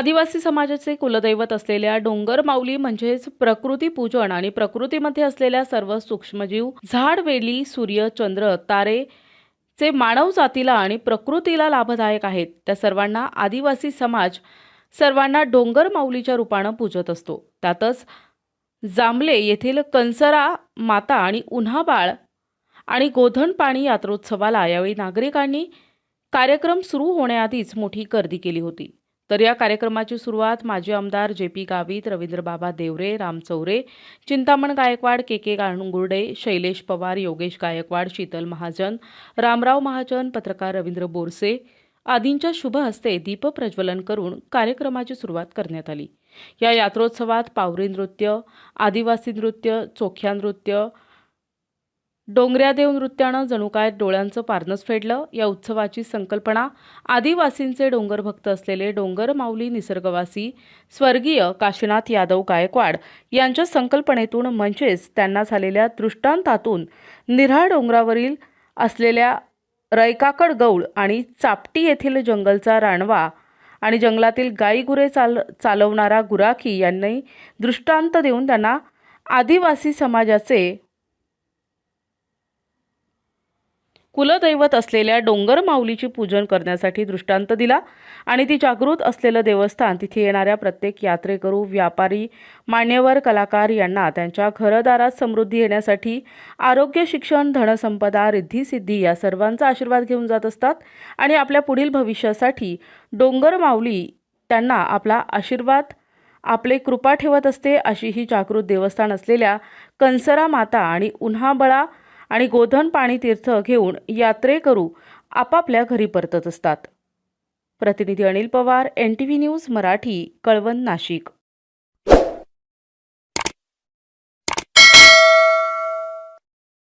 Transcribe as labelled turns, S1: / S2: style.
S1: आदिवासी समाजाचे कुलदैवत असलेल्या डोंगर माऊली म्हणजेच प्रकृती पूजन आणि प्रकृतीमध्ये असलेल्या सर्व सूक्ष्मजीव झाड वेली सूर्य चंद्र तारे चे मानव जातीला आणि प्रकृतीला लाभदायक आहेत. त्या सर्वांना आदिवासी समाज सर्वांना डोंगर माऊलीच्या रूपानं पूजत असतो. त्यातच जांभले येथील कंसरा माता आणि उन्हाबाळ आणि गोधन पाणी यात्रोत्सवाला यावेळी नागरिकांनी कार्यक्रम सुरू होण्याआधीच मोठी गर्दी केली होती. तर या कार्यक्रमाची सुरुवात माजी आमदार J P Gavit Ravindrababa Deore Ram Chaure Chintaman Gaikwad K K Gangurde Shailesh Pawar Yogesh Gaikwad Sheetal Mahajan Ramrao Mahajan पत्रकार रवींद्र बोरसे आदींच्या शुभ हस्ते दीपप्रज्वलन करून कार्यक्रमाची सुरुवात करण्यात आली. या यात्रोत्सवात पावरी नृत्य आदिवासी नृत्य चोख्या नृत्य डोंगऱ्यादेव नृत्यानं जणू काय डोळ्यांचं पारणंच फेडलं. या उत्सवाची संकल्पना आदिवासींचे डोंगर भक्त असलेले डोंगर माऊली निसर्गवासी स्वर्गीय काशीनाथ यादव गायकवाड यांच्या संकल्पनेतून म्हणजेच त्यांना झालेल्या दृष्टांतातून निऱ्हा डोंगरावरील असलेल्या रयकाकड गौळ आणि चापटी येथील जंगलचा रानवा आणि जंगलातील गाईगुरे चाल चालवणारा गुराखी यांनी दृष्टांत देऊन त्यांना आदिवासी समाजाचे कुलदैवत असलेल्या डोंगर माऊलीची पूजन करण्यासाठी दृष्टांत दिला आणि ती जागृत असलेलं देवस्थान तिथे येणाऱ्या प्रत्येक यात्रेकरू व्यापारी मान्यवर कलाकार यांना त्यांच्या घरदारात समृद्धी येण्यासाठी आरोग्य शिक्षण धनसंपदा रिद्धिसिद्धी या सर्वांचा आशीर्वाद घेऊन जात असतात आणि आपल्या पुढील भविष्यासाठी डोंगर माऊली त्यांना आपला आशीर्वाद आपले कृपा ठेवत असते अशी ही जागृत देवस्थान असलेल्या कंसरा माता आणि उन्हाबळा आणि गोधन पाणी तीर्थ घेऊन यात्रेकरू आपापल्या घरी परतत असतात. प्रतिनिधी Anil Pawar N T V news Marathi Kalwan Nashik.